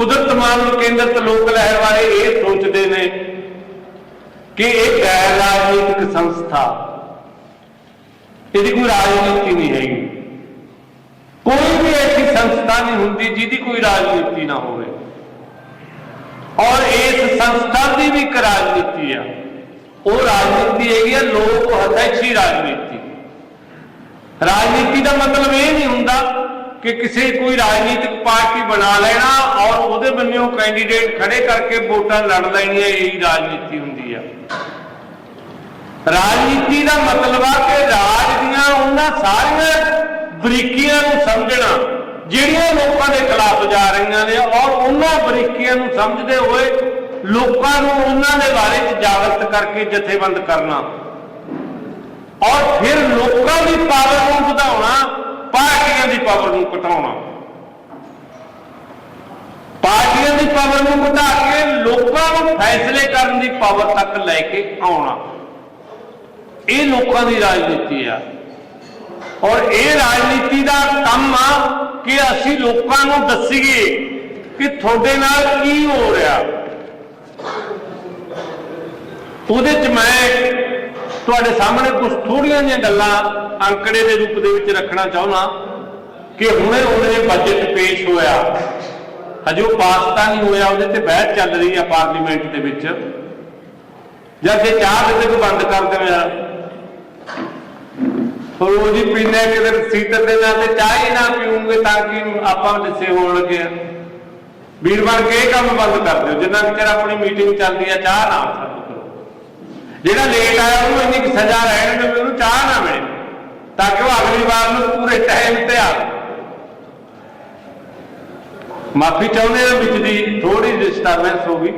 ਕੁਦਰਤ ਮਾਮਲ ਕੇਂਦਰਿਤ ਲੋਕ ਲਹਿਰ ਵਾਲੇ ਇਹ ਸੋਚਦੇ ਨੇ ਕਿ ਇਹ ਗੈਰ ਰਾਜਨੀਤਿਕ ਸੰਸਥਾ, ਇਹਦੀ ਕੋਈ ਰਾਜਨੀਤੀ ਨਹੀਂ ਹੈਗੀ। ਕੋਈ ਵੀ ਐਸੀ ਸੰਸਥਾ ਨਹੀਂ ਹੁੰਦੀ ਜਿਹਦੀ ਕੋਈ ਰਾਜਨੀਤੀ ਨਾ ਹੋਵੇ। ਔਰ ਇਸ ਸੰਸਥਾ ਦੀ ਵੀ ਇੱਕ ਰਾਜਨੀਤੀ ਆ। ਉਹ ਰਾਜਨੀਤੀ ਹੈਗੀ ਆ ਲੋਕ ਹਤੈਸ਼ੀ ਰਾਜਨੀਤੀ। ਰਾਜਨੀਤੀ ਦਾ ਮਤਲਬ ਇਹ ਨਹੀਂ ਹੁੰਦਾ ਕਿ ਕਿਸੇ ਕੋਈ ਰਾਜਨੀਤਿਕ ਪਾਰਟੀ ਬਣਾ ਲੈਣਾ ਔਰ ਉਹਦੇ ਬੰਨਿਓ ਕੈਂਡੀਡੇਟ ਖੜੇ ਕਰਕੇ ਵੋਟਾਂ ਲੜ ਲੈਣੀਆਂ, ਇਹੀ ਰਾਜਨੀਤੀ ਹੁੰਦੀ ਆ। ਰਾਜਨੀਤੀ ਦਾ ਮਤਲਬ ਆ ਕਿ ਰਾਜ ਦੀਆਂ ਉਹਨਾਂ ਸਾਰੀਆਂ ਬਰੀਕੀਆਂ ਨੂੰ ਸਮਝਣਾ, ਜਿਹੜੀਆਂ ਲੋਕਾਂ ਦੇ ਖਿਲਾਫ ਜਾ ਰਹੀਆਂ ਨੇ ਔਰ ਉਹਨਾਂ ਬਰੀਕੀਆਂ ਨੂੰ ਸਮਝਦੇ ਹੋਏ ਲੋਕਾਂ ਨੂੰ ਉਹਨਾਂ ਦੇ ਬਾਰੇ ਚ ਜਾਗਰਤ ਕਰਕੇ ਜਥੇਬੰਦ ਕਰਨਾ। ਔਰ ਫਿਰ ਲੋਕਾਂ ਦੀ ਪਾਵਰ ਨੂੰ ਵਧਾਉਣਾ ਪਾਰਟੀਆਂ ਦੀ ਪਾਵਰ ਨੂੰ ਘਟਾਉਣਾ। ਪਾਰਟੀਆਂ ਦੀ ਪਾਵਰ ਨੂੰ ਘਟਾ ਕੇ ਲੋਕਾਂ ਨੂੰ ਫੈਸਲੇ ਕਰਨ ਦੀ ਪਾਵਰ ਤੱਕ ਲੈ ਕੇ ਆਉਣਾ। ਇਹ ਲੋਕਾਂ ਦੀ ਰਾਜਨੀਤੀ ਆ। ਔਰ ਇਹ ਰਾਜਨੀਤੀ ਦਾ ਕੰਮ ਆ ਕਿ ਅਸੀਂ ਲੋਕਾਂ ਨੂੰ ਦੱਸੀਏ ਕਿ ਤੁਹਾਡੇ ਨਾਲ ਕੀ ਹੋ ਰਿਹਾ। ਉਹਦੇ ਚ ਮੈਂ ਤੁਹਾਡੇ ਸਾਹਮਣੇ ਕੁਝ ਥੋੜੀਆਂ ਜਿਹੀਆਂ ਗੱਲਾਂ ਅੰਕੜੇ ਦੇ ਰੂਪ ਦੇ ਵਿੱਚ ਰੱਖਣਾ ਚਾਹੁੰਦਾ ਕਿ ਹੁਣੇ ਉਹਦੇ ਬਜਟ ਪੇਸ਼ ਹੋਇਆ। ਹਜੇ ਉਹ ਪਾਸ ਤਾਂ ਨਹੀਂ ਹੋਇਆ, ਉਹਦੇ ਤੇ ਬਹਿਸ ਚੱਲ ਰਹੀ ਆ ਪਾਰਲੀਮੈਂਟ ਦੇ ਵਿੱਚ। ਜਦ ਜੇ ਚਾਹ ਦੇ ਤੇ ਬੰਦ ਕਰ ਦੇਵੇ ਯਾਰ ਰੋਜ਼ ਹੀ ਪੀਂਦੇ ਆ ਕਿਤੇ ਸੀਤਰ ਦੇ ਨਾਲ ਤੇ ਚਾਹ ਹੀ ਨਾ ਪੀਉਂਗੇ ਤਾਂ ਕਿ ਆਪਾਂ ਲਿਸੇ ਹੋਣ ਲੱਗੇ ਵੀਰਵਾਰ ਕੇ ਕੰਮ ਬੰਦ ਕਰ ਦਿਓ, ਜਿੰਨਾ ਚਿਰ ਆਪਣੀ ਮੀਟਿੰਗ ਚੱਲਦੀ ਆ, ਚਾਹ ਨਾ ਜਿਹੜਾ ਲੇਟ ਆਇਆ ਉਹਨੂੰ ਇੰਨੀ ਸਜ਼ਾ ਰਹਿਣ ਦੇ ਉਹਨੂੰ ਚਾਹ ਨਾ ਮਿਲੇ, ਤਾਂ ਕਿ ਉਹ ਅਗਲੀ ਵਾਰ ਨੂੰ ਪੂਰੇ ਟਾਈਮ ਤੇ ਆਵੇ ਮਾਫੀ ਚਾਹੁੰਦੇ ਆ ਵਿੱਚ ਦੀ ਥੋੜੀ ਡਿਸਟਰਬੈਂਸ ਹੋ ਗਈ।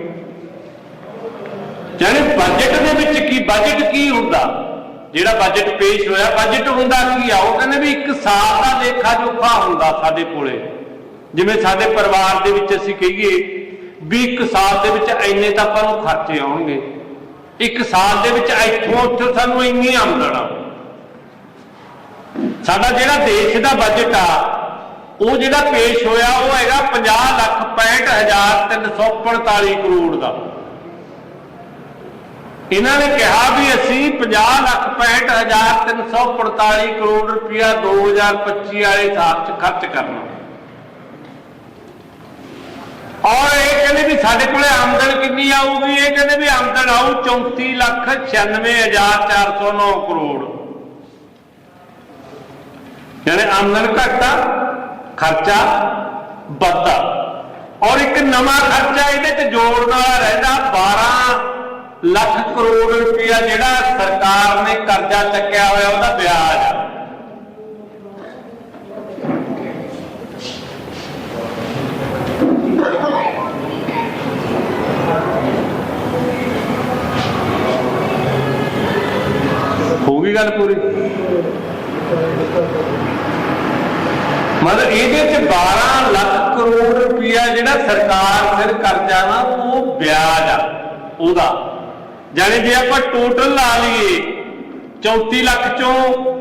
ਜਾਨੀ ਬਜਟ ਦੇ ਵਿੱਚ ਕੀ ਬਜਟ ਕੀ ਹੁੰਦਾ? ਜਿਹੜਾ ਬਜਟ ਪੇਸ਼ ਹੋਇਆ ਬਜਟ ਹੁੰਦਾ ਕੀ ਆ? ਉਹ ਕਹਿੰਦੇ ਵੀ ਇੱਕ ਸਾਲ ਦਾ ਲੇਖਾ ਜੋਖਾ ਹੁੰਦਾ ਸਾਡੇ ਕੋਲੇ। ਜਿਵੇਂ ਸਾਡੇ ਪਰਿਵਾਰ ਦੇ ਵਿੱਚ ਅਸੀਂ ਕਹੀਏ ਵੀ ਇੱਕ ਸਾਲ ਦੇ ਵਿੱਚ ਇੰਨੇ ਤਾਂ ਆਪਾਂ ਨੂੰ ਖਰਚੇ ਆਉਣਗੇ। ਇੱਕ ਸਾਲ ਦੇ ਵਿੱਚ ਇੱਥੋਂ ਉੱਥੋਂ ਸਾਨੂੰ ਇੰਨੀ ਆਮਦਨ ਆ। ਸਾਡਾ ਜਿਹੜਾ ਦੇਸ਼ ਦਾ ਬਜਟ ਆ, ਉਹ ਜਿਹੜਾ ਪੇਸ਼ ਹੋਇਆ, ਉਹ ਹੈਗਾ 50 ਲੱਖ 65345 ਕਰੋੜ ਦਾ। ਇਹਨਾਂ ਨੇ ਕਿਹਾ ਵੀ ਅਸੀਂ 50 ਲੱਖ 65345 ਕਰੋੜ ਰੁਪਇਆ 2025 ਵਾਲੇ ਸਾਲ ਚ ਖਰਚ ਕਰਨਾ। ਔਰ ਇਹ ਕਹਿੰਦੇ ਵੀ ਸਾਡੇ ਕੋਲੇ ਆਮਦਨ ਕਿੰਨੀ ਆਊਗੀ? ਇਹ ਕਹਿੰਦੇ ਵੀ ਆਮਦਨ ਆਊ 34 ਲੱਖ 96409 ਕਰੋੜ। ਯਾਨੀ ਆਮਦਨ ਘਟਾ ਖਰਚਾ ਵੱਧਦਾ। ਔਰ ਇੱਕ ਨਵਾਂ ਖਰਚਾ ਇਹਦੇ ਤੇ ਜੋੜਨ ਵਾਲਾ ਰਹਿੰਦਾ 12 ਲੱਖ ਕਰੋੜ ਰੁਪਇਆ ਜਿਹੜਾ ਸਰਕਾਰ ਨੇ ਕਰਜ਼ਾ ਚੱਕਿਆ ਹੋਇਆ, ਉਹਦਾ ਵਿਆਜ। ਆ ਗੱਲ, ਪੂਰੀ। ਮਤਲਬ ਇਹਦੇ ਚ 12 ਲੱਖ ਕਰੋੜ ਰੁਪਇਆ ਜਿਹੜਾ ਸਰਕਾਰ ਸਿਰ ਕਰਜ਼ਾ ਨਾ ਉਹ ਵਿਆਜ ਆ, ਉਹਦਾ। ਜਾਨੀ ਜੇ ਆਪਾਂ ਟੋਟਲ ਲਾ ਲਈਏ 34 ਲੱਖ ਚੋਂ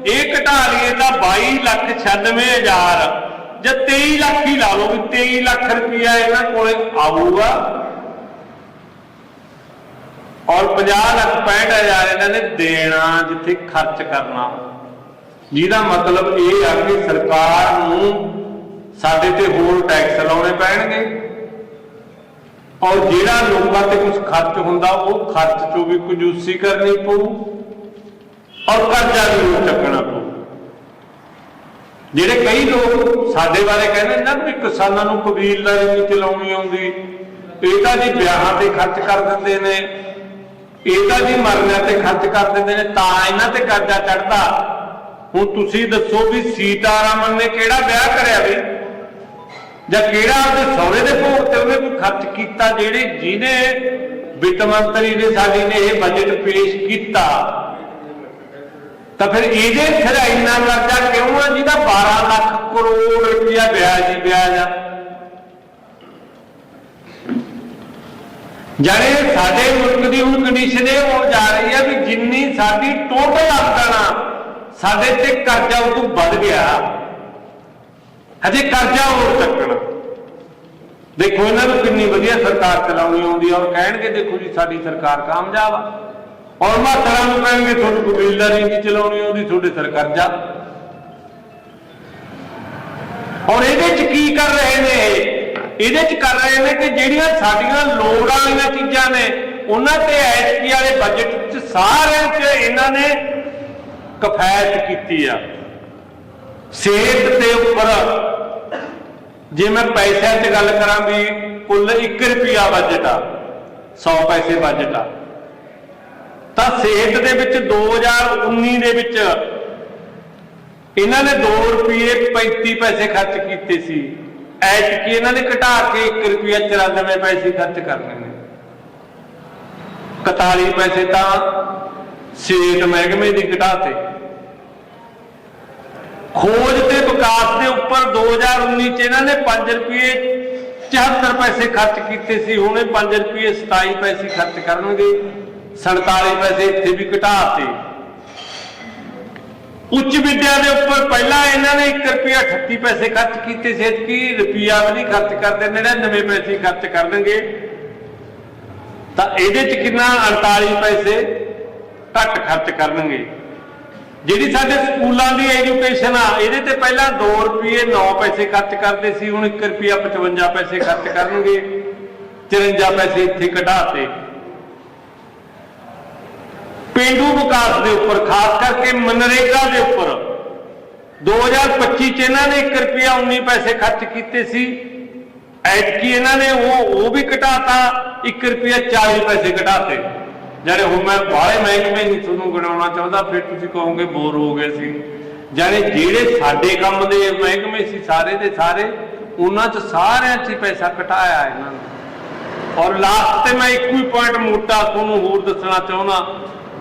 ਇਹ ਘਟਾ ਲਈਏ ਤਾਂ 22 ਲੱਖ 96 ਹਜ਼ਾਰ, ਜਾਂ 23 ਲੱਖ ਹੀ ਲਾ ਲਓ ਵੀ 23 ਲੱਖ ਰੁਪਇਆ ਇਹਨਾਂ ਕੋਲੇ ਆਊਗਾ। ਔਰ 50 ਲੱਖ 65 ਹਜ਼ਾਰ ਇਹਨਾਂ ਨੇ ਦੇਣਾ ਜਿੱਥੇ ਖਰਚ ਕਰਨਾ। ਜਿਹਦਾ ਮਤਲਬ ਇਹ ਆ ਕਿ ਸਰਕਾਰ ਨੂੰ ਸਾਡੇ ਤੇ ਹੋਰ ਟੈਕਸ ਲਾਉਣੇ ਪੈਣਗੇ। ਔਰ ਜਿਹੜਾ ਲੋਕਾਂ ਤੇ ਕੁਝ ਖਰਚ ਹੁੰਦਾ, ਉਹ ਖਰਚ ਚੋਂ ਵੀ ਕੰਜੂਸੀ ਕਰਨੀ ਪਊ ਔਰ ਕਰਜ਼ਾ ਵੀ ਉਹ ਚੱਕਣਾ ਪਊ। ਜਿਹੜੇ ਕਈ ਲੋਕ ਸਾਡੇ ਬਾਰੇ ਕਹਿੰਦੇ ਨਾ ਵੀ ਕਿਸਾਨਾਂ ਨੂੰ ਕਬੀਲਦਾਰੀ ਨਹੀਂ ਚਲਾਉਣੀ ਆਉਂਦੀ। ਇਹ ਤਾਂ ਜੀ ਵਿਆਹਾਂ ਤੇ ਖਰਚ ਕਰ ਦਿੰਦੇ ਨੇ। ਇਹਦਾ ਵੀ ਜੀ ਮਰਨਿਆਂ ਤੇ ਖਰਚ ਕਰ ਦਿੰਦੇ ਨੇ, ਤਾਂ ਇਹਨਾਂ ਤੇ ਕਰਜ਼ਾ ਚੜਦਾ ਹੁਣ ਤੁਸੀਂ ਦੱਸੋ ਵੀ ਸੀਤਾਰਾਮਨ ਨੇ ਕਿਹੜਾ ਵਿਆਹ ਕਰਿਆ ਵੀ? ਜਾਂ ਕਿਹੜਾ ਉਹਦੇ ਸਹੁਰੇ ਦੇ ਭੋਗ ਤੇ ਉਹਨੇ ਕੋਈ ਖਰਚ ਕੀਤਾ ਜਿਹੜੇ ਜਿਹਨੇ ਵਿੱਤ ਮੰਤਰੀ ਨੇ ਸਾਡੀ ਨੇ ਇਹ ਬਜਟ ਪੇਸ਼ ਕੀਤਾ? ਤਾਂ ਫਿਰ ਇਹਦੇ ਫਿਰ ਇੰਨਾ ਕਰਜ਼ਾ ਕਿਉਂ ਆ ਜਿਹਦਾ 12 ਲੱਖ ਕਰੋੜ ਰੁਪਇਆ ਵਿਆਜ ਹੀ ਵਿਆਜ ਆ? ਜਾਣੇ ਸਾਡੇ ਮੁਲਕ ਦੀ ਹੁਣ ਕੰਡੀਸ਼ਨ ਇਹ ਹੋਣ ਜਾ ਰਹੀ ਹੈ ਵੀ ਜਿੰਨੀ ਸਾਡੀ ਟੋਟਲ ਆਮਦਨ ਸਾਡੇ ਤੇ ਕਰਜ਼ਾ ਉਹ ਤੋਂ ਵੱਧ ਗਿਆ। ਹਜੇ ਕਰਜ਼ਾ ਹੋਰ ਚੱਕਣਾ। ਦੇਖੋ, ਇਹਨਾਂ ਨੂੰ ਕਿੰਨੀ ਵਧੀਆ ਸਰਕਾਰ ਚਲਾਉਣੀ ਆਉਂਦੀ ਆ, ਔਰ ਕਹਿਣਗੇ, ਦੇਖੋ ਜੀ, ਸਾਡੀ ਸਰਕਾਰ ਕਾਮਯਾਬ ਆ। ਔਰ ਮਾਤਰਾ ਨੂੰ ਕਹਿਣਗੇ, ਤੁਹਾਨੂੰ ਕਬੀਲਦਾਰੀ ਨਹੀਂ ਚਲਾਉਣੀ ਆਉਂਦੀ, ਤੁਹਾਡੇ ਸਰ ਕਰਜ਼ਾ। ਔਰ ਇਹਦੇ ਚ ਕੀ ਕਰ ਰਹੇ ਨੇ ਇਹ? ਇਹਦੇ ਚ ਕਰ ਰਹੇ ਨੇ ਕਿ ਜਿਹੜੀਆਂ ਸਾਡੀਆਂ ਲੋੜ ਵਾਲੀਆਂ ਚੀਜ਼ਾਂ ਨੇ, ਉਹਨਾਂ ਤੇ ਐਤਕੀ ਵਾਲੇ ਬਜਟ ਚ ਸਾਰਿਆਂ ਚ ਇਹਨਾਂ ਨੇ ਕਫਾਇਤ ਕੀਤੀ ਆ। ਸਿਹਤ ਦੇ ਉੱਪਰ ਜੇ ਮੈਂ ਪੈਸਿਆਂ 'ਚ ਗੱਲ ਕਰਾਂ ਵੀ ਕੁੱਲ 1 ਰੁਪਿਆ ਬਜਟ ਆ 100 ਪੈਸੇ ਬਜਟ ਆ, ਤਾਂ ਸਿਹਤ ਦੇ ਵਿੱਚ 2019 ਦੇ ਵਿੱਚ ਇਹਨਾਂ ਨੇ 2 ਰੁਪਏ 35 ਪੈਸੇ ਖਰਚ ਕੀਤੇ ਸੀ। ਐਤਕੀ ਇਹਨਾਂ ਨੇ ਘਟਾ ਕੇ 1 ਰੁਪਿਆ 94 ਪੈਸੇ ਖਰਚ ਕਰਨੇ ਨੇ। 41 ਪੈਸੇ ਤਾਂ ਸਿਹਤ ਮਹਿਕਮੇ ਦੀ ਘਟਾਤੇ। ਖੋਜ ਤੇ ਵਿਕਾਸ ਦੇ ਉੱਪਰ 2019 ਚ ਇਹਨਾਂ ਨੇ 5 ਰੁਪਏ 74 ਪੈਸੇ ਖਰਚ ਕੀਤੇ ਸੀ, ਹੁਣ ਇਹ 5 ਰੁਪਏ 27 ਪੈਸੇ ਖਰਚ ਕਰਨਗੇ। 47 ਪੈਸੇ ਇੱਥੇ ਵੀ ਘਟਾਤੇ। ਉੱਚ ਵਿੱਦਿਆ ਦੇ ਉੱਪਰ ਪਹਿਲਾਂ ਇਹਨਾਂ ਨੇ 1 ਰੁਪਿਆ 38 ਪੈਸੇ ਖਰਚ ਕੀਤੇ ਸੀ ਕਿ ਰੁਪਿਆ ਵੀ ਨਹੀਂ ਖਰਚ ਕਰਦੇ 99 ਪੈਸੇ ਖਰਚ ਕਰਨਗੇ ਤਾਂ ਇਹਦੇ ਚ ਕਿੰਨਾ 48 ਪੈਸੇ ਘੱਟ ਖਰਚ ਕਰਨਗੇ ਜਿਹੜੀ ਸਾਡੇ ਸਕੂਲਾਂ ਦੀ ਐਜੂਕੇਸ਼ਨ ਆ, ਇਹਦੇ ਤੇ ਪਹਿਲਾਂ 2 ਰੁਪਏ 9 ਪੈਸੇ ਖਰਚ ਕਰਦੇ ਸੀ, ਹੁਣ 1 ਰੁਪਿਆ 55 ਪੈਸੇ ਖਰਚ ਕਰਨਗੇ 53 ਪੈਸੇ ਇੱਥੇ ਘਟਾਤੇ ਪਿੰਡੂ ਵਿਕਾਸ ਦੇ ਉੱਪਰ, ਖਾਸ ਕਰਕੇ ਮਨਰੇਗਾ ਦੇ ਉੱਪਰ। 2025 ਚ ਇਹਨਾਂ ਨੇ 1 ਰੁਪਿਆ 19 ਪੈਸੇ ਖਰਚ ਕੀਤੇ ਸੀ। ਐਤਕੀ ਇਹਨਾਂ ਨੇ ਉਹ ਉਹ ਵੀ ਘਟਾਤਾ 1 ਰੁਪਿਆ 40 ਪੈਸੇ ਘਟਾਤੇ। ਜਿਹੜੇ ਹੁਣ ਮੈਂ ਬਾਹਲੇ ਮਹਿਕਮੇ ਨਹੀਂ ਤੁਹਾਨੂੰ ਗਣਾਉਣਾ ਚਾਹੁੰਦਾ, ਫਿਰ ਤੁਸੀਂ ਕਹੋਗੇ ਬੋਰ ਹੋ ਗਏ ਸੀ। ਜਾਨੇ ਜਿਹੜੇ ਸਾਡੇ ਕੰਮ ਦੇ ਮਹਿਕਮੇ ਸੀ, ਸਾਰੇ ਦੇ ਸਾਰੇ, ਉਹਨਾਂ 'ਚ ਸਾਰਿਆਂ 'ਚ ਹੀ ਪੈਸਾ ਘਟਾਇਆ ਇਹਨਾਂ ਨੇ। ਔਰ ਲਾਸਟ ਤੇ ਮੈਂ ਇੱਕੋ ਹੀ ਪੁਆਇੰਟ ਮੋਟਾ ਤੁਹਾਨੂੰ ਹੋਰ ਦੱਸਣਾ ਚਾਹੁੰਦਾ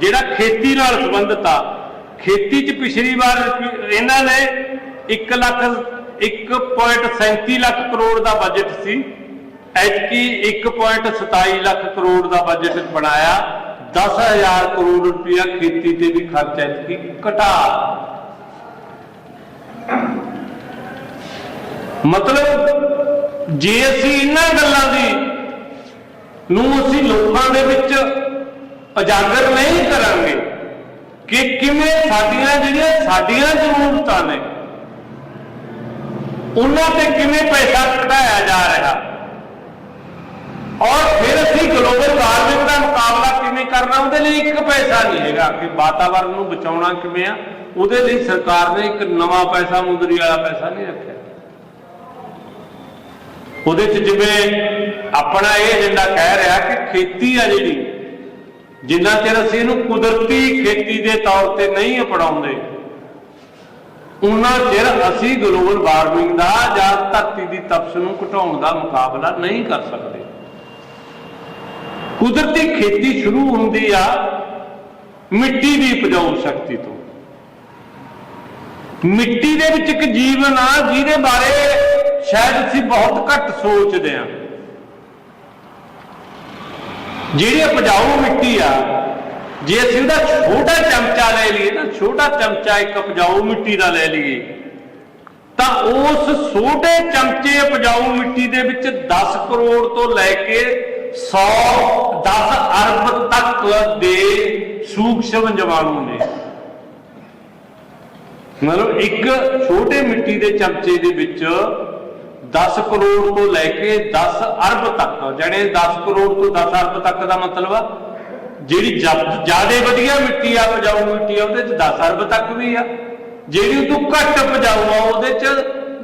ਜਿਹੜਾ ਖੇਤੀ ਨਾਲ ਸੰਬੰਧਿਤ ਆ, ਖੇਤੀ 'ਚ ਪਿਛਲੀ ਵਾਰ ਇਹਨਾਂ ਨੇ 1 ਲੱਖ 1.37 ਲੱਖ ਕਰੋੜ ਦਾ ਬਜਟ ਸੀ। ਐਤਕੀ 1.27 ਲੱਖ ਕਰੋੜ ਦਾ ਬਜਟ ਬਣਾਇਆ। 10000 ਕਰੋੜ ਰੁਪਇਆ ਖੇਤੀ ਤੇ ਵੀ ਖਰਚ ਐਤਕੀ ਘਟਾ। ਮਤਲਬ ਜੇ ਅਸੀਂ ਇਹਨਾਂ ਗੱਲਾਂ ਦੀ ਨੂੰ ਅਸੀਂ ਲੋਕਾਂ ਦੇ ਵਿੱਚ ਉਜਾਗਰ ਨਹੀਂ ਕਰਾਂਗੇ ਕਿ ਕਿਵੇਂ ਸਾਡੀਆਂ ਜਿਹੜੀਆਂ ਸਾਡੀਆਂ ਜ਼ਰੂਰਤਾਂ ਨੇ, ਉਹਨਾਂ ਤੇ ਕਿਵੇਂ ਪੈਸਾ ਕਢਾਇਆ ਜਾ ਰਿਹਾ। ਔਰ ਫਿਰ ਅਸੀਂ ਗਲੋਬਲ ਵਾਰਮਿੰਗ ਦਾ ਮੁਕਾਬਲਾ ਕਿਵੇਂ ਕਰਨਾ, ਉਹਦੇ ਲਈ ਇੱਕ ਪੈਸਾ ਨਹੀਂ ਹੈਗਾ ਕਿ ਵਾਤਾਵਰਣ ਨੂੰ ਬਚਾਉਣਾ ਕਿਵੇਂ ਆ, ਉਹਦੇ ਲਈ ਸਰਕਾਰ ਨੇ ਇੱਕ ਨਵਾਂ ਪੈਸਾ, ਮੁੰਦਰੀ ਵਾਲਾ ਪੈਸਾ ਨਹੀਂ ਰੱਖਿਆ। ਉਹਦੇ ਚ ਜਿਵੇਂ ਆਪਣਾ ਇਹ ਏਜੰਡਾ ਕਹਿ ਰਿਹਾ ਕਿ ਖੇਤੀ ਆ ਜਿਹੜੀ ਜਿੰਨਾ ਚਿਰ ਅਸੀਂ ਇਹਨੂੰ ਕੁਦਰਤੀ ਖੇਤੀ ਦੇ ਤੌਰ ਤੇ ਨਹੀਂ ਅਪਣਾਉਂਦੇ ਉਹਨਾਂ ਚਿਰ ਅਸੀਂ ਗਲੋਬਲ ਵਾਰਮਿੰਗ ਦਾ ਜਾਂ ਧਰਤੀ ਦੀ ਤਪਸ਼ ਨੂੰ ਘਟਾਉਣ ਦਾ ਮੁਕਾਬਲਾ ਨਹੀਂ ਕਰ ਸਕਦੇ। ਕੁਦਰਤੀ ਖੇਤੀ ਸ਼ੁਰੂ ਹੁੰਦੀ ਆ ਮਿੱਟੀ ਦੀ ਉਪਜਾਊ ਸ਼ਕਤੀ ਤੋਂ। ਮਿੱਟੀ ਦੇ ਵਿੱਚ ਇੱਕ ਜੀਵਨ ਆ, ਜਿਹਦੇ ਬਾਰੇ ਸ਼ਾਇਦ ਅਸੀਂ ਬਹੁਤ ਘੱਟ ਸੋਚਦੇ ਹਾਂ। ਜਿਹੜੀ ਉਪਜਾਊ ਮਿੱਟੀ ਆ, ਜੇ ਅਸੀਂ ਉਹਦਾ ਛੋਟਾ ਚਮਚਾ ਲੈ ਲਈਏ ਨਾ, ਛੋਟਾ ਚਮਚਾ ਇੱਕ ਉਪਜਾਊ ਮਿੱਟੀ ਦਾ ਲੈ ਲਈਏ, ਤਾਂ ਉਸ ਛੋਟੇ ਚਮਚੇ ਉਪਜਾਊ ਮਿੱਟੀ ਦੇ ਵਿੱਚ 10 ਕਰੋੜ ਤੋਂ ਲੈ ਕੇ 100 10 ਅਰਬ ਤੱਕ ਦੇ ਸੂਖਸ਼ਮ ਜੀਵਾਣੂ ਨੇ। ਮਤਲਬ ਇੱਕ ਛੋਟੇ ਮਿੱਟੀ ਦੇ ਚਮਚੇ ਦੇ ਵਿੱਚ 10 ਕਰੋੜ ਤੋਂ ਲੈ ਕੇ 10 ਅਰਬ ਤੱਕ ਜਿਹੜੇ 10 ਕਰੋੜ ਤੋਂ 10 ਅਰਬ ਤੱਕ ਦਾ ਮਤਲਬ ਆ, ਜਿਹੜੀ ਜ਼ਿਆਦਾ ਵਧੀਆ ਮਿੱਟੀ ਆ, ਉਪਜਾਊ ਮਿੱਟੀ ਆ, ਉਹਦੇ ਚ 10 ਅਰਬ ਤੱਕ ਵੀ ਆ। ਜਿਹੜੀ ਤੋਂ ਘੱਟ ਉਪਜਾਊ ਆ, ਉਹਦੇ ਚ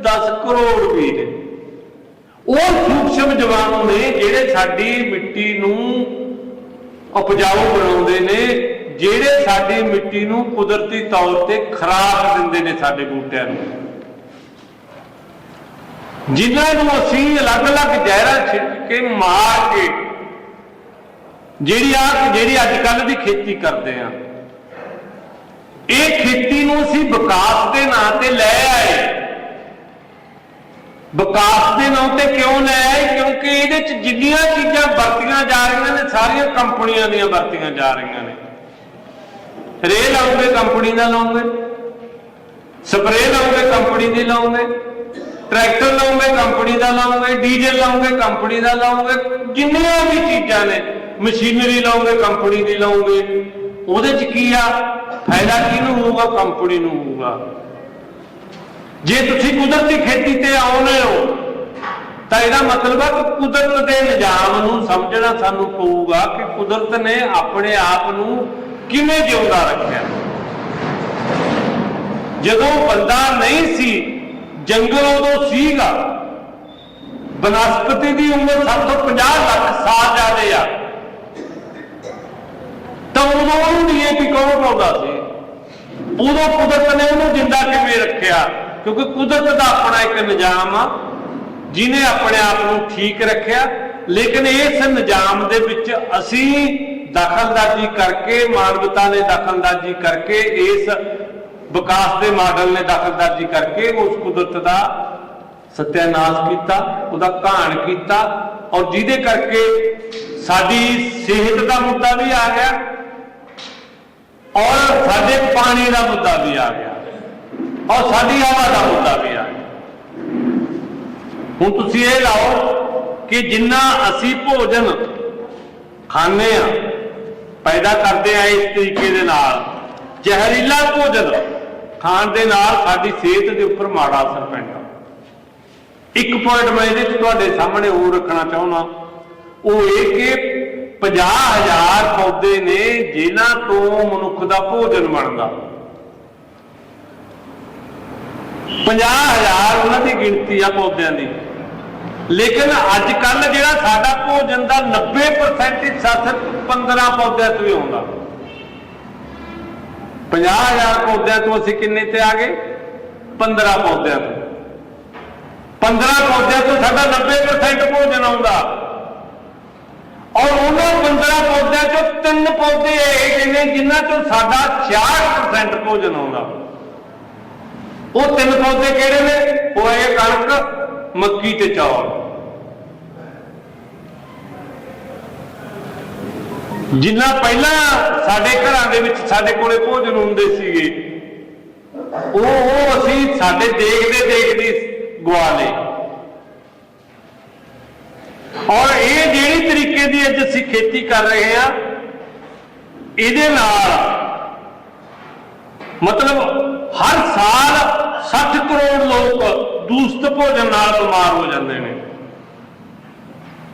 10 ਕਰੋੜ ਵੀ ਨੇ। ਉਹ ਸੂਖਸ਼ਮ ਜੀਵਾਣੂ ਨੇ ਜਿਹੜੇ ਸਾਡੀ ਮਿੱਟੀ ਨੂੰ ਉਪਜਾਊ ਬਣਾਉਂਦੇ ਨੇ, ਜਿਹੜੇ ਸਾਡੀ ਮਿੱਟੀ ਨੂੰ ਕੁਦਰਤੀ ਤੌਰ ਤੇ ਖਰਾਬ ਦਿੰਦੇ ਨੇ ਸਾਡੇ ਬੂਟਿਆਂ ਨੂੰ। ਜਿਨ੍ਹਾਂ ਨੂੰ ਅਸੀਂ ਅਲੱਗ-ਅਲੱਗ ਜ਼ਹਿਰਾਂ ਛਿੜ ਕੇ ਮਾਰ ਕੇ, ਜਿਹੜੀ ਆ ਜਿਹੜੀ ਅੱਜ ਕੱਲ ਦੀ ਖੇਤੀ ਕਰਦੇ ਆ ਇਹ ਖੇਤੀ ਨੂੰ ਅਸੀਂ ਵਿਕਾਸ ਦੇ ਨਾਂ ਤੇ ਲੈ ਆਏ। ਵਿਕਾਸ ਦੇ ਨਾਂ ਤੇ ਕਿਉਂ ਲੈ ਆਏ? ਕਿਉਂਕਿ ਇਹਦੇ ਚ ਜਿੰਨੀਆਂ ਚੀਜ਼ਾਂ ਵਰਤੀਆਂ ਜਾ ਰਹੀਆਂ ਨੇ, ਸਾਰੀਆਂ ਕੰਪਨੀਆਂ ਦੀਆਂ ਵਰਤੀਆਂ ਜਾ ਰਹੀਆਂ ਨੇ। ਰੇ ਲਾਉਂਗੇ ਕੰਪਨੀ ਦਾ ਲਾਉਂਦੇ ਸਪਰੇਅ ਲਾਉਂਦੇ, ਕੰਪਨੀ ਦੀ ਲਾਉਂਦੇ। ਟਰੈਕਟਰ ਲਾਉਂਗੇ, ਕੰਪਨੀ ਦਾ ਲਾਉਂਗੇ, ਡੀਜ਼ਲ ਲਾਉਂਗੇ, ਕੰਪਨੀ ਦਾ ਲਾਉਂਗੇ, ਜਿੰਨੀਆਂ ਵੀ ਚੀਜ਼ਾਂ ਨੇ, ਮਸ਼ੀਨਰੀ ਲਾਉਂਗੇ, ਕੰਪਨੀ ਦੀ ਲਾਉਂਗੇ। ਉਹਦੇ ਚ ਕੀ ਆ? ਫਾਇਦਾ ਕਿਹਨੂੰ ਹੋਊਗਾ? ਕੰਪਨੀ ਨੂੰ ਹੋਊਗਾ। ਜੇ ਤੁਸੀਂ ਕੁਦਰਤੀ ਖੇਤੀ ਤੇ ਆਉਨੇ ਹੋ, ਤਾਂ ਇਹਦਾ ਮਤਲਬ ਹੈ ਕਿ ਕੁਦਰਤ ਦੇ ਨਿਜ਼ਾਮ ਨੂੰ ਸਮਝਣਾ ਸਾਨੂੰ ਪਊਗਾ ਕਿ ਕੁਦਰਤ ਨੇ ਆਪਣੇ ਆਪ ਨੂੰ ਕਿਵੇਂ ਜਿਉਂਦਾ ਰੱਖਿਆ। ਜਦੋਂ ਬੰਦਾ ਨਹੀਂ ਸੀ ਜੰਗਲ ਉਦੋਂ ਸੀਗਾ। ਬਨਸਪਤੀ ਦੀ ਉਮਰ ਸਭ ਤੋਂ 50 ਲੱਖ ਸਾਲ ਜ਼ਿਆਦੇ ਆ। ਤਾਂ ਉਦੋਂ ਉਹਨੂੰ ਡੀਏਪੀ ਕੌਣ ਪਾਉਂਦਾ ਸੀ। ਉਦੋਂ ਕੁਦਰਤ ਨੇ ਉਹਨੂੰ ਜਿੰਦਾ ਕਿਵੇਂ ਰੱਖਿਆ? ਕਿਉਂਕਿ ਕੁਦਰਤ ਦਾ ਆਪਣਾ ਇੱਕ ਨਿਜ਼ਾਮ ਆ ਜਿਨੇ ਆਪਣੇ ਆਪ ਨੂੰ ਠੀਕ ਰੱਖਿਆ। ਲੇਕਿਨ ਇਸ ਨਿਜ਼ਾਮ ਦੇ ਵਿੱਚ ਅਸੀਂ ਦਖਲਅੰਦਾਜ਼ੀ ਕਰਕੇ, ਮਾਨਵਤਾ ਨੇ ਦਖਲਅੰਦਾਜ਼ੀ ਕਰਕੇ ਇਸ ਵਿਕਾਸ ਦੇ ਮਾਡਲ ਨੇ ਦਖਲਅੰਦਾਜ਼ੀ ਕਰਕੇ ਉਸ ਕੁਦਰਤ ਦਾ ਸਤਿਆਨਾਸ਼ ਕੀਤਾ, ਉਹਦਾ ਘਾਣ ਕੀਤਾ ਔਰ ਜਿਹਦੇ ਕਰਕੇ ਸਾਡੀ ਸਿਹਤ ਦਾ ਮੁੱਦਾ ਵੀ ਆ ਗਿਆ ਔਰ ਸਾਡੇ ਪਾਣੀ ਦਾ ਮੁੱਦਾ ਵੀ ਆ ਗਿਆ ਔਰ ਸਾਡੀ ਹਵਾ ਦਾ ਮੁੱਦਾ ਵੀ ਆ ਗਿਆ। ਹੁਣ ਤੁਸੀਂ ਇਹ ਲਾਓ ਕਿ ਜਿੰਨਾ ਅਸੀਂ ਭੋਜਨ ਖਾਂਦੇ ਆ ਪੈਦਾ ਕਰਦੇ ਆ ਇਸ ਤਰੀਕੇ ਦੇ ਨਾਲ ਜ਼ਹਿਰੀਲਾ ਭੋਜਨ ਖਾਣ ਦੇ ਨਾਲ ਸਾਡੀ ਸਿਹਤ ਦੇ ਉੱਪਰ ਮਾੜਾ ਅਸਰ ਪੈਂਦਾ। ਇੱਕ ਪੁਆਇੰਟ ਮੈਂ ਇਹਦੇ 'ਚ ਤੁਹਾਡੇ ਸਾਹਮਣੇ ਉਹ ਰੱਖਣਾ ਚਾਹੁੰਦਾ। ਉਹ ਇਹ ਕਿ 50000 ਪੌਦੇ ਨੇ ਜਿਨ੍ਹਾਂ ਤੋਂ ਮਨੁੱਖ ਦਾ ਭੋਜਨ ਬਣਦਾ। 50000 ਉਹਨਾਂ ਦੀ ਗਿਣਤੀ ਆ ਪੌਦਿਆਂ ਦੀ। ਲੇਕਿਨ ਅੱਜ ਕੱਲ ਜਿਹੜਾ ਸਾਡਾ ਭੋਜਨ ਦਾ 90% ਹਿੱਸਾ ਸਿਰਫ 15 ਪੌਦਿਆਂ ਤੋਂ ਹੀ ਆਉਂਦਾ। 50000 ਪੌਦਿਆਂ ਤੋਂ ਅਸੀਂ ਕਿੰਨੇ ਤੇ ਆ ਗਏ? 15 ਪੌਦਿਆਂ ਤੋਂ। 15 ਪੌਦਿਆਂ ਤੋਂ ਸਾਡਾ 90% ਭੋਜਨ ਆਉਂਦਾ। ਔਰ ਉਹਨਾਂ 15 ਪੌਦਿਆਂ ਚੋਂ ਤਿੰਨ ਪੌਦੇ ਇਹ ਜਿਹੇ ਨੇ ਜਿਨ੍ਹਾਂ ਚੋਂ ਸਾਡਾ 66% ਭੋਜਨ ਆਉਂਦਾ। ਉਹ ਤਿੰਨ ਪੌਦੇ ਕਿਹੜੇ ਨੇ? ਉਹ ਹੈ ਕਣਕ, ਮੱਕੀ ਤੇ ਚੌਲ। ਜਿੰਨਾ ਪਹਿਲਾਂ ਸਾਡੇ ਘਰਾਂ ਦੇ ਵਿੱਚ ਸਾਡੇ ਕੋਲੇ ਭੋਜਨ ਹੁੰਦੇ ਸੀਗੇ, ਉਹ ਉਹ ਅਸੀਂ ਸਾਡੇ ਦੇਖਦੇ ਦੇਖਦੇ ਗਵਾ ਲਏ। ਔਰ ਇਹ ਜਿਹੜੀ ਤਰੀਕੇ ਦੀ ਅੱਜ ਅਸੀਂ ਖੇਤੀ ਕਰ ਰਹੇ ਹਾਂ, ਇਹਦੇ ਨਾਲ ਮਤਲਬ ਹਰ ਸਾਲ 60 ਕਰੋੜ ਲੋਕ ਦੂਸ਼ਿਤ ਭੋਜਨ ਨਾਲ ਬਿਮਾਰ ਹੋ ਜਾਂਦੇ ਨੇ।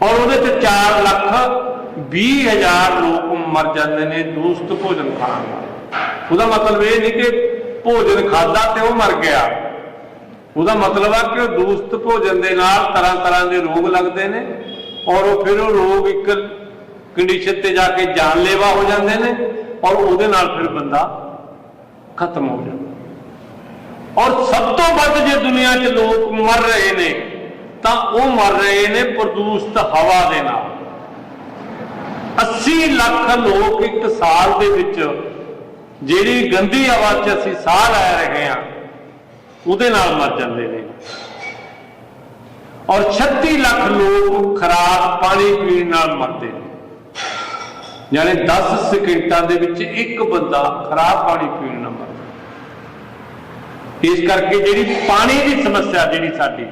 ਔਰ ਉਹਦੇ ਚ 4 ਲੱਖ 20 ਹਜ਼ਾਰ ਲੋਕ ਮਰ ਜਾਂਦੇ ਨੇ ਦੂਸ਼ਿਤ ਭੋਜਨ ਖਾਣ ਨਾਲ ਉਹਦਾ ਮਤਲਬ ਇਹ ਨਹੀਂ ਕਿ ਭੋਜਨ ਖਾਦਾ ਤੇ ਉਹ ਮਰ ਗਿਆ। ਉਹਦਾ ਮਤਲਬ ਆ ਕਿ ਉਹ ਦੂਸ਼ਿਤ ਭੋਜਨ ਦੇ ਨਾਲ ਤਰ੍ਹਾਂ ਤਰ੍ਹਾਂ ਦੇ ਰੋਗ ਲੱਗਦੇ ਨੇ ਔਰ ਉਹ ਫਿਰ ਉਹ ਰੋਗ ਇੱਕ ਕੰਡੀਸ਼ਨ ਤੇ ਜਾ ਕੇ ਜਾਨਲੇਵਾ ਹੋ ਜਾਂਦੇ ਨੇ ਔਰ ਉਹਦੇ ਨਾਲ ਫਿਰ ਬੰਦਾ ਖਤਮ ਹੋ ਜਾਂਦਾ। ਔਰ ਸਭ ਤੋਂ ਵੱਧ ਜੇ ਦੁਨੀਆ 'ਚ ਲੋਕ ਮਰ ਰਹੇ ਨੇ ਤਾਂ ਉਹ ਮਰ ਰਹੇ ਨੇ ਪ੍ਰਦੂਸ਼ਿਤ ਹਵਾ ਦੇ ਨਾਲ। 80 ਲੱਖ ਲੋਕ ਇੱਕ ਸਾਲ ਦੇ ਵਿੱਚ ਜਿਹੜੀ ਗੰਦੀ ਹਵਾ 'ਚ ਅਸੀਂ ਸਾਹ ਲੈ ਰਹੇ ਹਾਂ, ਉਹਦੇ ਨਾਲ ਮਰ ਜਾਂਦੇ ਨੇ। ਔਰ 36 ਲੱਖ ਲੋਕ ਖਰਾਬ ਪਾਣੀ ਪੀਣ ਨਾਲ ਮਰਦੇ ਨੇ। ਯਾਨੀ 10 ਸਕਿੰਟਾਂ ਦੇ ਵਿੱਚ ਇੱਕ ਬੰਦਾ ਖਰਾਬ ਪਾਣੀ ਪੀਣ ਨਾਲ ਮਰਦਾ ਇਸ ਕਰਕੇ ਜਿਹੜੀ ਪਾਣੀ ਦੀ ਸਮੱਸਿਆ ਜਿਹੜੀ ਸਾਡੀ,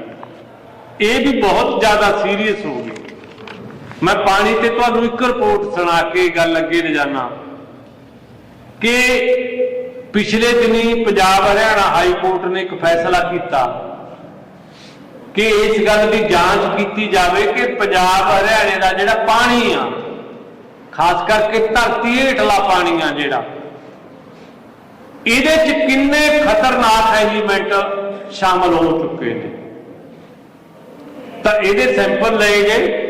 ਇਹ ਵੀ ਬਹੁਤ ਜ਼ਿਆਦਾ ਸੀਰੀਅਸ ਹੋ ਗਈ। ਮੈਂ ਪਾਣੀ ਤੇ ਤੁਹਾਨੂੰ ਇੱਕ ਰਿਪੋਰਟ ਸੁਣਾ ਕੇ ਗੱਲ ਅੱਗੇ ਲਿਜਾਣਾ ਕਿ ਪਿਛਲੇ ਦਿਨੀ ਪੰਜਾਬ ਹਰਿਆਣਾ ਹਾਈ ਕੋਰਟ ਨੇ ਇੱਕ ਫੈਸਲਾ ਕੀਤਾ ਕਿ ਇਸ ਗੱਲ ਦੀ ਜਾਂਚ ਕੀਤੀ ਜਾਵੇ ਕਿ ਪੰਜਾਬ ਹਰਿਆਣੇ ਦਾ ਜਿਹੜਾ ਪਾਣੀ ਆ, ਖਾਸ ਕਰਕੇ ਧਰਤੀ ਹੇਠਲਾ ਪਾਣੀ ਆ ਜਿਹੜਾ, ਇਹਦੇ ਚ ਕਿੰਨੇ ਖਤਰਨਾਕ ਐਲੀਮੈਂਟ ਸ਼ਾਮਲ ਹੋ ਚੁੱਕੇ ਨੇ? ਤਾਂ ਇਹਦੇ ਸੈਂਪਲ ਲਏ ਗਏ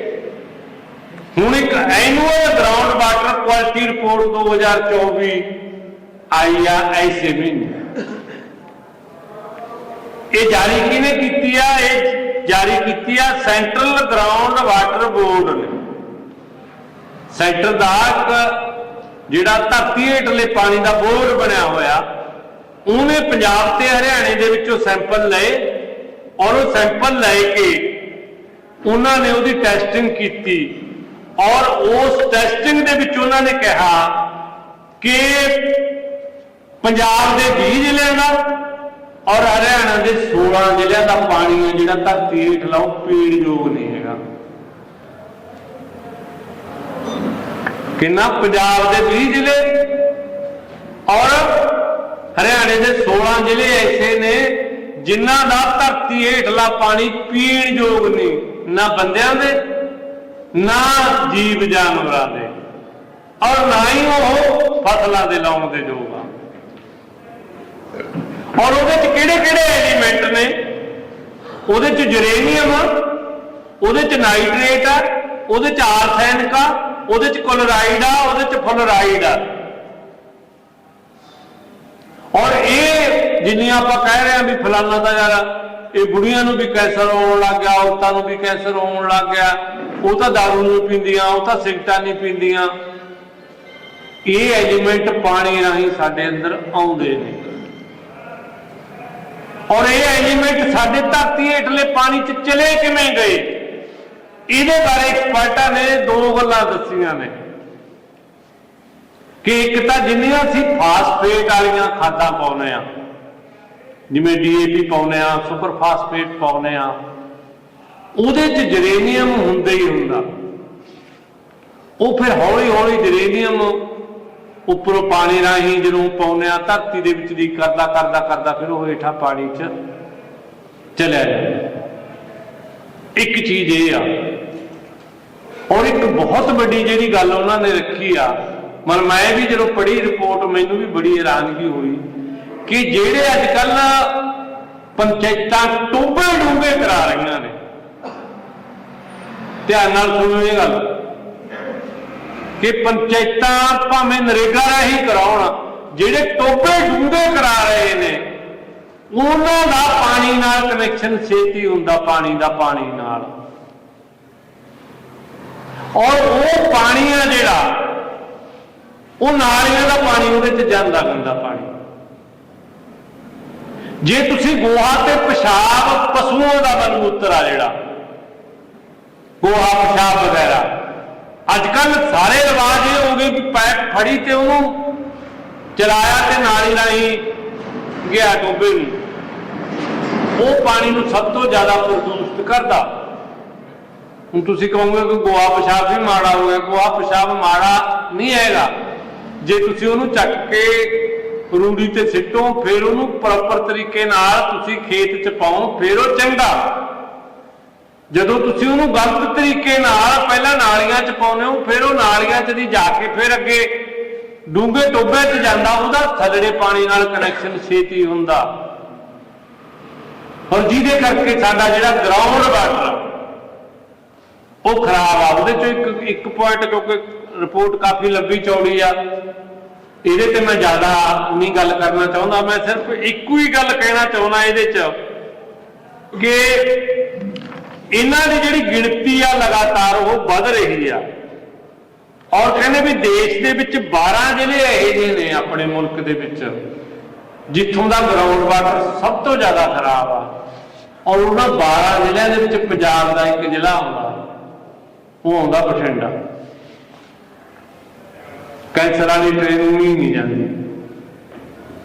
ਹੁਣ ਇੱਕ annual ground water quality report 2024 ਆਈ ਆ ਐਸੇ ਮਹੀਨੇ। ਇਹ ਜਾਰੀ ਕਿਹਨੇ ਕੀਤੀ ਆ? ਇਹ ਜਾਰੀ ਕੀਤੀ ਆ ਸੈਂਟਰਲ ਗਰਾਊਂਡ ਵਾਟਰ ਬੋਰਡ ਨੇ। ਸੈਂਟਰ ਦਾ ਇੱਕ ਜਿਹੜਾ ਧਰਤੀ ਹੇਠਲੇ ਪਾਣੀ ਦਾ ਬੋਰਡ ਬਣਿਆ ਹੋਇਆ, ਉਹਨੇ ਪੰਜਾਬ ਤੇ ਹਰਿਆਣੇ ਦੇ ਵਿੱਚੋਂ ਸੈਂਪਲ ਲਏ ਔਰ ਉਹ ਸੈਂਪਲ ਲੈ ਕੇ ਉਹਨਾਂ ਨੇ ਉਹਦੀ ਟੈਸਟਿੰਗ ਕੀਤੀ। ਔਰ ਉਸ ਟੈਸਟਿੰਗ ਦੇ ਵਿੱਚ ਉਹਨਾਂ ਨੇ ਕਿਹਾ ਕਿ ਪੰਜਾਬ ਦੇ ਵੀਹ ਜ਼ਿਲ੍ਹਿਆਂ ਦਾ ਔਰ ਹਰਿਆਣਾ ਦੇ 16 ਜ਼ਿਲ੍ਹਿਆਂ ਦਾ ਪਾਣੀ ਹੈ, ਜਿਹੜਾ ਧਰਤੀ ਹੇਠ ਲਾਉ ਪੀਣ ਯੋਗ ਨਹੀਂ ਹੈਗਾ। ਕਿੰਨਾ ਪੰਜਾਬ ਦੇ 20 ਜ਼ਿਲ੍ਹੇ ਔਰ ਹਰਿਆਣੇ ਦੇ 16 ਜ਼ਿਲ੍ਹੇ ਐਸੇ ਨੇ ਜਿਨ੍ਹਾਂ ਦਾ ਧਰਤੀ ਹੇਠਲਾ ਪਾਣੀ ਪੀਣ ਯੋਗ ਨਹੀਂ, ਨਾ ਬੰਦਿਆਂ ਦੇ ਨਾ ਜੀਵ ਜਾਨਵਰਾਂ ਦੇ ਔਰ ਨਾ ਹੀ ਉਹ ਫਸਲਾਂ ਦੇ ਲਾਉਣ ਦੇ ਯੋਗ ਆ। ਔਰ ਉਹਦੇ ਚ ਕਿਹੜੇ ਕਿਹੜੇ ਐਲੀਮੈਂਟ ਨੇ? ਉਹਦੇ ਚ ਯੂਰੇਨੀਅਮ ਆ, ਉਹਦੇ ਚ ਨਾਈਟ੍ਰੇਟ ਆ, ਉਹਦੇ ਚ ਆਰਸੈਨਿਕ ਆ, ਉਹਦੇ ਚ ਕਲੋਰਾਈਡ ਆ, ਉਹਦੇ ਚ ਫਲੋਰਾਈਡ ਆ। ਔਰ ਇਹ ਜਿੰਨੀਆਂ ਆਪਾਂ ਕਹਿ ਰਹੇ ਆ ਵੀ ਫਲਾਨਾ ਦਾ ਯਾਰ ਇਹ ਬੁੜੀਆਂ ਨੂੰ ਵੀ ਕੈਂਸਰ ਹੋਣ ਲੱਗ ਗਿਆ, ਔਰਤਾਂ ਨੂੰ ਵੀ ਕੈਂਸਰ ਹੋਣ ਲੱਗ ਗਿਆ ਉਹ ਤਾਂ ਦਾਰੂ ਨਹੀਂ ਪੀਂਦੀਆਂ, ਉਹ ਤਾਂ ਸਿਗਰਟਾਂ ਨਹੀਂ ਪੀਂਦੀਆਂ। ਇਹ ਐਲੀਮੈਂਟ ਪਾਣੀ ਰਾਹੀਂ ਸਾਡੇ ਅੰਦਰ ਆਉਂਦੇ ਨੇ। ਔਰ ਇਹ ਐਲੀਮੈਂਟ ਸਾਡੇ ਧਰਤੀ ਹੇਠਲੇ ਪਾਣੀ 'ਚ ਚਲੇ ਕਿਵੇਂ ਗਏ? ਇਹਦੇ ਬਾਰੇ ਐਕਸਪਰਟਾਂ ਨੇ ਦੋ ਗੱਲਾਂ ਦੱਸੀਆਂ ਨੇ। ਕਿ ਇੱਕ ਤਾਂ ਜਿੰਨੀਆਂ ਅਸੀਂ ਫਾਸਫੇਟ ਵਾਲੀਆਂ ਖਾਦਾਂ ਪਾਉਨੇ ਆ ਜਿਵੇਂ ਡੀਏਪੀ ਪਾਉਨੇ ਆ ਸੁਪਰ ਫਾਸਫੇਟ ਪਾਉਨੇ ਆ ਉਹਦੇ 'ਚ ਜਰੇਨੀਅਮ ਹੁੰਦਾ ਹੀ ਹੁੰਦਾ। ਉਹ ਫਿਰ ਹੌਲੀ ਹੌਲੀ ਜਰੇਨੀਅਮ ਉੱਪਰੋਂ ਪਾਣੀ ਰਾਹੀਂ ਜਦੋਂ ਪਾਉਂਦੇ ਆ ਧਰਤੀ ਦੇ ਵਿੱਚ ਦੀ ਕਰਦਾ ਕਰਦਾ ਕਰਦਾ ਫਿਰ ਉਹ ਹੇਠਾਂ ਪਾਣੀ 'ਚ ਚਲਿਆ ਜਾਂਦਾ। ਇੱਕ ਚੀਜ਼ ਇਹ ਆ, ਔਰ ਇੱਕ ਬਹੁਤ ਵੱਡੀ ਜਿਹੜੀ ਗੱਲ ਉਹਨਾਂ ਨੇ ਰੱਖੀ ਆ ਮਨ ਮੈਂ ਵੀ ਜਦੋਂ ਪੜ੍ਹੀ ਰਿਪੋਰਟ, ਮੈਨੂੰ ਵੀ ਬੜੀ ਹੈਰਾਨਗੀ ਹੋਈ ਕਿ ਜਿਹੜੇ ਅੱਜ ਕੱਲ ਪੰਚਾਇਤਾਂ ਟੋਬੇ ਡੂੰਘੇ ਕਰਾ ਰਹੀਆਂ ਨੇ ਧਿਆਨ ਨਾਲ ਸੁਣੋ ਇਹ ਗੱਲ। ਕਿ ਪੰਚਾਇਤਾਂ ਭਾਵੇਂ ਨਰੇਗਾ ਰਾਹੀਂ ਕਰਾਉਣ, ਜਿਹੜੇ ਟੋਬੇ ਡੂੰਘੇ ਕਰਾ ਰਹੇ ਨੇ, ਉਹਨਾਂ ਦਾ ਪਾਣੀ ਨਾਲ ਕਨੈਕਸ਼ਨ ਛੇਤੀ ਹੁੰਦਾ, ਪਾਣੀ ਦਾ ਪਾਣੀ ਨਾਲ। ਔਰ ਉਹ ਪਾਣੀ ਆ ਜਿਹੜਾ, ਉਹ ਨਾਲੀਆਂ ਦਾ ਪਾਣੀ, ਉਹਦੇ ਚ ਜਾਂਦਾ ਗੰਦਾ ਪਾਣੀ। ਜੇ ਤੁਸੀਂ ਗੋਹਾ ਤੇ ਪਿਸ਼ਾਬ ਪਸ਼ੂਆਂ ਦਾ ਮਲਮੂਤਰ ਆ ਜਿਹੜਾ ਗੋਹਾ, ਪਿਸ਼ਾਬ ਵਗੈਰਾ। ਅੱਜ ਕੱਲ ਸਾਰੇ ਰਿਵਾਜ ਇਹ ਹੋ ਗਏ ਕਿ ਪੈਪ ਫੜੀ ਤੇ ਉਹਨੂੰ ਚਲਾਇਆ ਤੇ ਨਾਲੀ ਰਾਹੀਂ ਗਿਆ ਟੋਬੇ ਨੂੰ ਉਹ ਪਾਣੀ ਨੂੰ ਸਭ ਤੋਂ ਜ਼ਿਆਦਾ ਪ੍ਰਦੂਸ਼ਿਤ ਕਰਦਾ। ਹੁਣ ਤੁਸੀਂ ਕਹੋਗੇ ਕਿ ਗੋਆ ਪਿਸ਼ਾਬ ਵੀ ਮਾੜਾ ਹੋਇਆ ਗਿਆ। ਗੋਆ ਪਿਸ਼ਾਬ ਮਾੜਾ ਨਹੀਂ ਹੈਗਾ। ਜੇ ਤੁਸੀਂ ਉਹਨੂੰ ਚੱਕ ਕੇ ਰੂੜੀ ਤੇ ਸਿੱਟੋ, ਫਿਰ ਉਹਨੂੰ ਪ੍ਰੋਪਰ ਤਰੀਕੇ ਨਾਲ ਤੁਸੀਂ ਖੇਤ 'ਚ ਪਾਓ, ਫਿਰ ਉਹ ਚੰਗਾ। ਜਦੋਂ ਤੁਸੀਂ ਉਹਨੂੰ ਗਲਤ ਤਰੀਕੇ ਨਾਲ ਪਹਿਲਾਂ ਨਾਲੀਆਂ 'ਚ ਪਾਉਂਦੇ ਹੋ, ਫਿਰ ਉਹ ਨਾਲੀਆਂ 'ਚ ਦੀ ਜਾ ਕੇ ਫਿਰ ਅੱਗੇ ਡੂੰਘੇ ਟੋਬੇ 'ਚ ਜਾਂਦਾ, ਉਹਦਾ ਥੱਲੜੇ ਪਾਣੀ ਨਾਲ ਕਨੈਕਸ਼ਨ ਛੇਤੀ ਹੁੰਦਾ। ਔਰ ਜਿਹਦੇ ਕਰਕੇ ਸਾਡਾ ਜਿਹੜਾ ਗਰਾਊਂਡ ਵਾਟਰ ਉਹ ਖਰਾਬ ਆ। ਉਹਦੇ ਚੋਂ ਇੱਕ ਇੱਕ ਪੁਆਇੰਟ ਕਿਉਂਕਿ ਰਿਪੋਰਟ ਕਾਫੀ ਲੰਬੀ ਚੌੜੀ ਆ। ਇਹਦੇ ਤੇ ਮੈਂ ਜ਼ਿਆਦਾ ਨਹੀਂ ਗੱਲ ਕਰਨਾ ਚਾਹੁੰਦਾ। ਮੈਂ ਸਿਰਫ ਇੱਕੋ ਹੀ ਗੱਲ ਕਹਿਣਾ ਚਾਹੁੰਦਾ ਇਹਦੇ ਚ ਕਿ ਇਹਨਾਂ ਦੀ ਜਿਹੜੀ ਗਿਣਤੀ ਆ ਲਗਾਤਾਰ ਉਹ ਵੱਧ ਰਹੀ ਆ। ਔਰ ਕਹਿੰਦੇ ਵੀ ਦੇਸ਼ ਦੇ ਵਿੱਚ 12 ਜ਼ਿਲ੍ਹੇ ਇਹੋ ਜਿਹੇ ਨੇ ਆਪਣੇ ਮੁਲਕ ਦੇ ਵਿੱਚ, ਜਿੱਥੋਂ ਦਾ ਗਰਾਊਂਡ ਵਾਟਰ ਸਭ ਤੋਂ ਜ਼ਿਆਦਾ ਖਰਾਬ ਆ। ਔਰ ਉਹਨਾਂ 12 ਜ਼ਿਲ੍ਹਿਆਂ ਦੇ ਵਿੱਚ ਪੰਜਾਬ ਦਾ ਇੱਕ ਜ਼ਿਲ੍ਹਾ ਆਉਂਦਾ ਉਹ ਆਉਂਦਾ ਬਠਿੰਡਾ। ਕੈਂਸਰ ਵਾਲੀ ਟ੍ਰੇਨ ਵੀ ਨਹੀਂ ਜਾਂਦੀ।